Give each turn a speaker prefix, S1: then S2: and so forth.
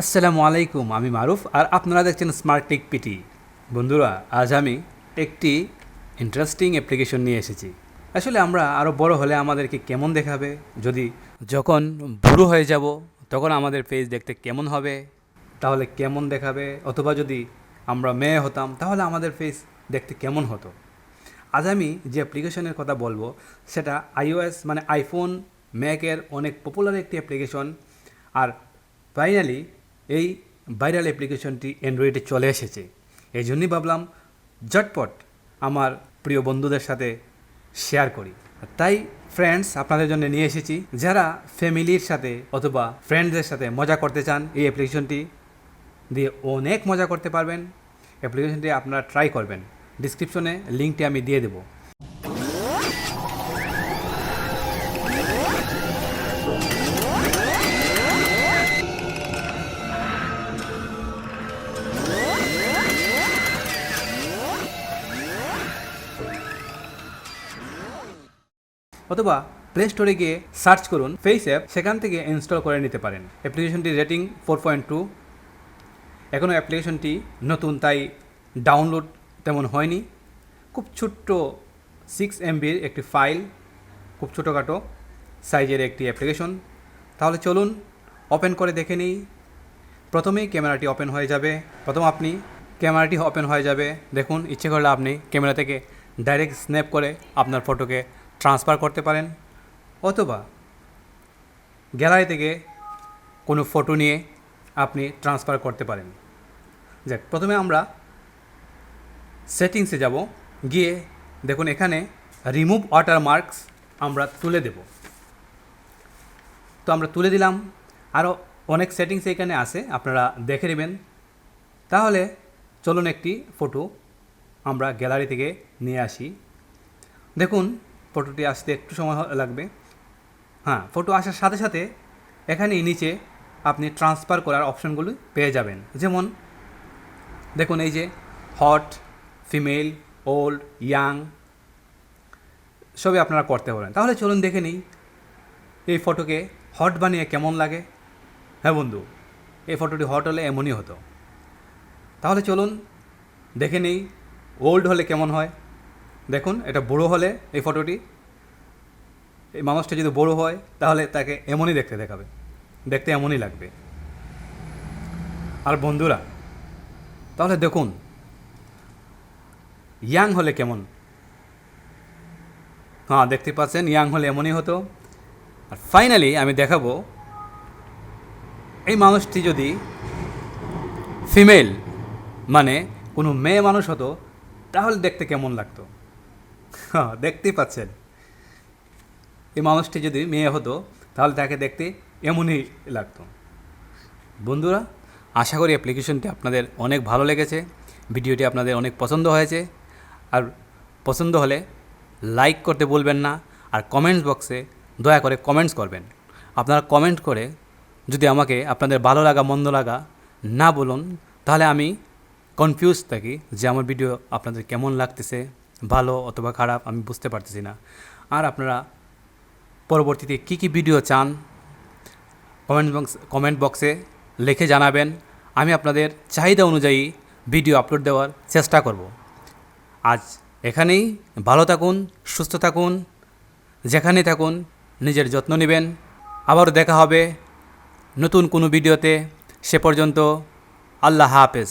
S1: আসসালামু আলাইকুম, আমি মারুফ আর আপনারা দেখছেন স্মার্ট টেক পিটি বন্ধুরা, আজ আমি একটি ইন্টারেস্টিং অ্যাপ্লিকেশন নিয়ে এসেছি। আসলে আমরা আরও বড় হলে আমাদেরকে কেমন দেখাবে? যদি যখন বুড়ো হয়ে যাব, তখন আমাদের পেজ দেখতে কেমন হবে? তাহলে কেমন দেখাবে? অথবা যদি আমরা মেয়ে হতাম, তাহলে আমাদের ফেস দেখতে কেমন হতো? আজ আমি যে অ্যাপ্লিকেশনের কথা বলব, সেটা আইওএস মানে আইফোন ম্যাকের অনেক পপুলার একটি অ্যাপ্লিকেশন আর ফাইনালি এই ভাইরাল অ্যাপ্লিকেশনটি অ্যান্ড্রয়েডে চলে এসেছে। এই জন্যই ভাবলাম, ঝটপট আমার প্রিয় বন্ধুদের সাথে শেয়ার করি। তাই ফ্রেন্ডস আপনাদের জন্য নিয়ে এসেছি। যারা ফ্যামিলির সাথে অথবা ফ্রেন্ডসদের সাথে মজা করতে চান এই অ্যাপ্লিকেশনটি দিয়ে অনেক মজা করতে পারবেন। অ্যাপ্লিকেশনটি আপনারা ট্রাই করবেন। ডিসক্রিপশনে লিঙ্কটি আমি দিয়ে দেবো। অথবা প্লে স্টোরে গিয়ে সার্চ করুন ফেস অ্যাপ সেখান থেকে ইনস্টল করে নিতে পারেন। অ্যাপ্লিকেশনটির রেটিং ফোর পয়েন্ট টু। এখনও অ্যাপ্লিকেশনটি নতুন, তাই ডাউনলোড তেমন হয়নি। খুব ছোট্ট সিক্স এমবির একটি ফাইল, খুব ছোটোখাটো সাইজের একটি অ্যাপ্লিকেশন। তাহলে চলুন ওপেন করে দেখে নিই। প্রথমেই ক্যামেরাটি ওপেন হয়ে যাবে। প্রথম আপনি ক্যামেরাটি ওপেন হয়ে যাবে। দেখুন, ইচ্ছে করলে আপনি ক্যামেরা থেকে ডাইরেক্ট স্ন্যাপ করে আপনার ফটোকে ট্রান্সফার করতে পারেন অথবা গ্যালারি থেকে কোনো ফটো নিয়ে আপনি ট্রান্সফার করতে পারেন। যাক, প্রথমে আমরা সেটিংসে যাব। গিয়ে দেখুন এখানে রিমুভ ওয়াটার মার্কস আমরা তুলে দেব। তো আমরা তুলে দিলাম। আরও অনেক সেটিংস এখানে আছে, আপনারা দেখে নেবেন। তাহলে চলুন একটি ফটো আমরা গ্যালারি থেকে নিয়ে আসি। দেখুন ফটোটি আসতে একটু সময় লাগবে। হ্যাঁ ফটো আসার সাথে সাথে এখানেই নিচে আপনি ট্রান্সফার করার অপশনগুলো পেয়ে যাবেন। যেমন, দেখুন এই যে হট ফিমেল ওল্ড ইয়াং সবই আপনারা করতে পারেন। তাহলে চলুন দেখে নিই এই ফটোকে হট বানিয়ে কেমন লাগে। হ্যাঁ বন্ধু, এই ফটোটি হট হলে এমনই হতো। তাহলে চলুন দেখে নিই ওল্ড হলে কেমন হয়। দেখুন, এটা বড়ো হলে এই ফটোটি, এই মানুষটা যদি বড়ো হয়, তাহলে তাকে এমনই দেখতে দেখাবে। দেখতে এমনই লাগবে। আর বন্ধুরা, তাহলে দেখুন, ইয়াং হলে কেমন? হ্যাঁ দেখতে পাচ্ছেন, ইয়াং হলে এমনই হতো। আর ফাইনালি আমি দেখাবো, এই মানুষটি যদি ফিমেল মানে কোনো মেয়ে মানুষ হতো, তাহলে দেখতে কেমন লাগতো? হ্যাঁ দেখতেই পাচ্ছেন। এই মানুষটি যদি মেয়ে হতো, তাহলে তাকে দেখতে এমনই লাগতো। বন্ধুরা, আশা করি অ্যাপ্লিকেশনটি আপনাদের অনেক ভালো লেগেছে, ভিডিওটি আপনাদের অনেক পছন্দ হয়েছে। আর পছন্দ হলে লাইক করতে বলবেন না, আর কমেন্টস বক্সে দয়া করে কমেন্টস করবেন। আপনারা কমেন্ট করে যদি আমাকে আপনাদের ভালো লাগা, মন্দ লাগা না বলুন, তাহলে আমি কনফিউজ থাকি যে আমার ভিডিও আপনাদের কেমন লাগতেছে। ভালো অথবা খারাপ আমি বুঝতে পারতেছি না। আর আপনারা পরবর্তীতে কী কী ভিডিও চান কমেন্ট বক্স কমেন্ট বক্সে লিখে জানাবেন। আমি আপনাদের চাহিদা অনুযায়ী ভিডিও আপলোড দেওয়ার চেষ্টা করব। আজ এখানেই, ভালো থাকুন, সুস্থ থাকুন যেখানেই থাকুন নিজের যত্ন নেবেন। আবারও দেখা হবে নতুন কোনো ভিডিওতে সে পর্যন্ত আল্লাহ হাফেজ।